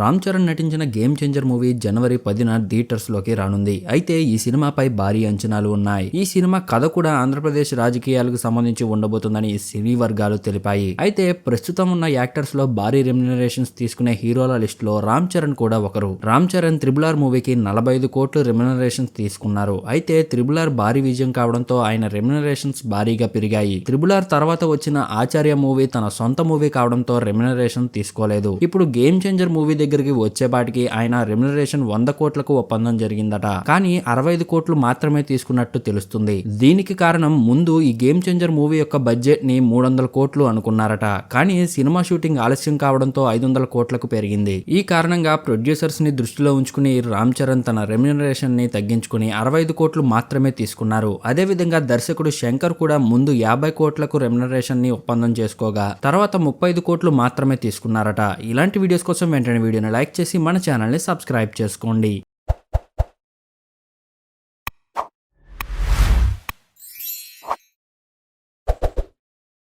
రామ్ చరణ్ నటించిన game changer movie జనవరి పదిన థియేటర్స్లోకి రానుంది. అయితే ఈ సినిమాపై భారీ అంచనాలు ఉన్నాయి. ఈ సినిమా కథ కూడా ఆంధ్రప్రదేశ్ రాజకీయాలకు సంబంధించి ఉండబోతుందని సినీ వర్గాలు తెలిపాయి. అయితే ప్రస్తుతం ఉన్న యాక్టర్స్లో భారీ రెమ్యునరేషన్స్ తీసుకునే హీరోల లిస్ట్లో రామ్ చరణ్ కూడా ఒకరు. రామ్ చరణ్ త్రిబుల్ ఆర్ మూవీకి నలభై ఐదు కోట్లు రెమ్యునరేషన్స్ తీసుకున్నారు. అయితే త్రిబుల్ ఆర్ భారీ విజయం కావడంతో ఆయన రెమ్యునరేషన్స్ భారీగా పెరిగాయి. త్రిబుల్ ఆర్ తర్వాత వచ్చిన ఆచార్య మూవీ తన సొంత మూవీ కావడంతో రెమ్యునరేషన్ తీసుకోలేదు. ఇప్పుడు గేమ్ చేంజర్ మూవీ దగ్గరికి వచ్చేపాటికి ఆయన రెమ్యునరేషన్ వంద కోట్లకు ఒప్పందం జరిగిందట. కానీ అరవై ఐదు కోట్లు మాత్రమే తీసుకున్నట్టు తెలుస్తుంది. దీనికి కారణం ముందు ఈ గేమ్ చేంజర్ మూవీ యొక్క బడ్జెట్ని మూడు వందల కోట్లు అనుకున్నారట. కానీ సినిమా షూటింగ్ ఆలస్యం కావడంతో ఐదు వందల కోట్లకు పెరిగింది. ఈ కారణంగా ప్రొడ్యూసర్స్ని దృష్టిలో ఉంచుకుని రామ్ చరణ్ తన రెమ్యునరేషన్ని తగ్గించుకుని అరవై ఐదు కోట్లు మాత్రమే తీసుకున్నారు. అదేవిధంగా దర్శకుడు శంకర్ కూడా ముందు యాభై కోట్లకు రెమ్యునరేషన్ని ఒప్పందం చేసుకోగా తర్వాత ముప్పై ఐదు కోట్లు మాత్రమే తీసుకున్నారట. ఇలాంటి వీడియోస్ కోసం వెంటనే వీడియోని లైక్ చేసి మన ఛానల్ని సబ్స్క్రైబ్ చేసుకోండి.